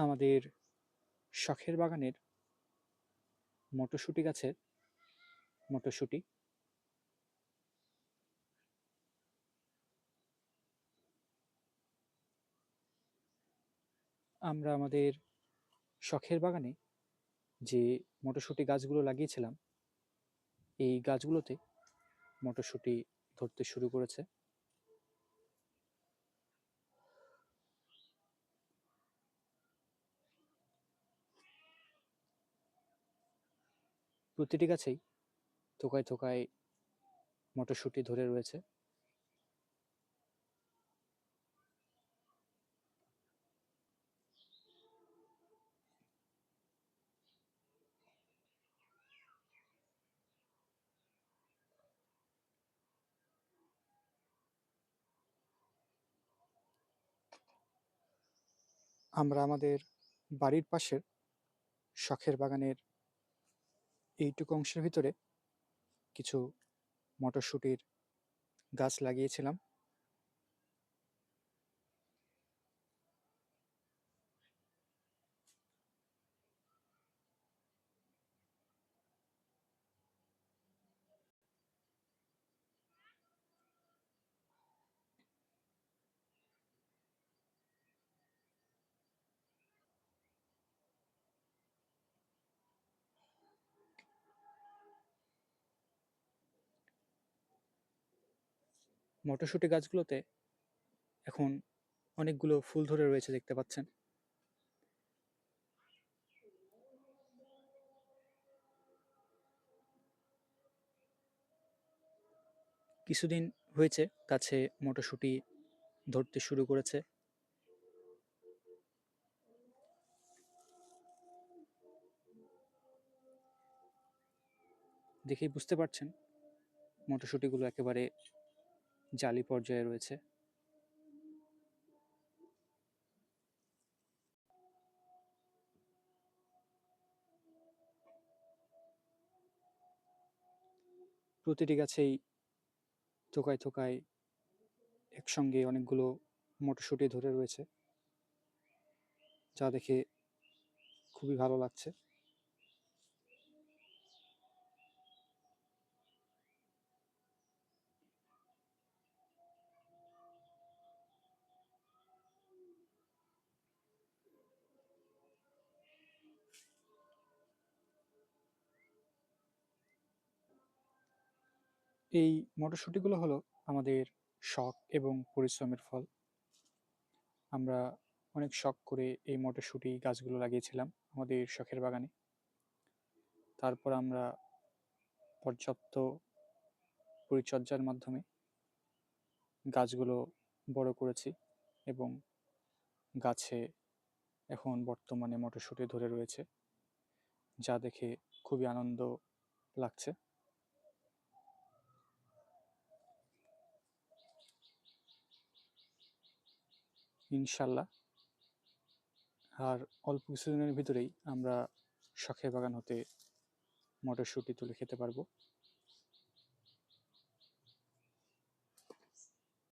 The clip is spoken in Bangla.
আমাদের শখের বাগানের মটরশুঁটি গাছের মটরশুঁটি। আমরা আমাদের শখের বাগানে যে মটরশুঁটি গাছগুলো লাগিয়েছিলাম, এই গাছগুলোতে মটরশুঁটি ধরতে শুরু করেছে। প্রতিটি গাছেই থোকায় থোকায় মটরশুঁটি ধরে রয়েছে। আমরা আমাদের বাড়ির পাশের শখের বাগানের এইটুকু অংশের ভিতরে কিছু মটরশুঁটির গাছ লাগিয়েছিলাম। মটরশুঁটি গাছগুলোতে এখন অনেকগুলো ফুল ধরে রয়েছে দেখতে পাচ্ছেন। কিছুদিন হয়েছে গাছে মটরশুঁটি ধরতে শুরু করেছে। দেখেই বুঝতে পারছেন মটরশুঁটিগুলো একেবারে জালি পর্যায়ে রয়েছে। প্রতিটি গাছেই থোকায় থোকায় একসঙ্গে অনেকগুলো মটরশুঁটি ধরে রয়েছে, যা দেখে খুবই ভালো লাগছে। এই মটরশুঁটিগুলো হলো আমাদের শখ এবং পরিশ্রমের ফল। আমরা অনেক শখ করে এই মটরশুঁটি গাছগুলো লাগিয়েছিলাম আমাদের শখের বাগানে। তারপর আমরা পর্যাপ্ত পরিচর্যার মাধ্যমে গাছগুলো বড় করেছি এবং গাছে এখন বর্তমানে মটরশুঁটি ধরে রয়েছে, যা দেখে খুবই আনন্দ লাগছে। ইনশাল্লাহ। আর অল্প কিছুদিনের ভিতরেই আমরা শখের বাগান হতে মটরশুঁটি তুলে খেতে পারব।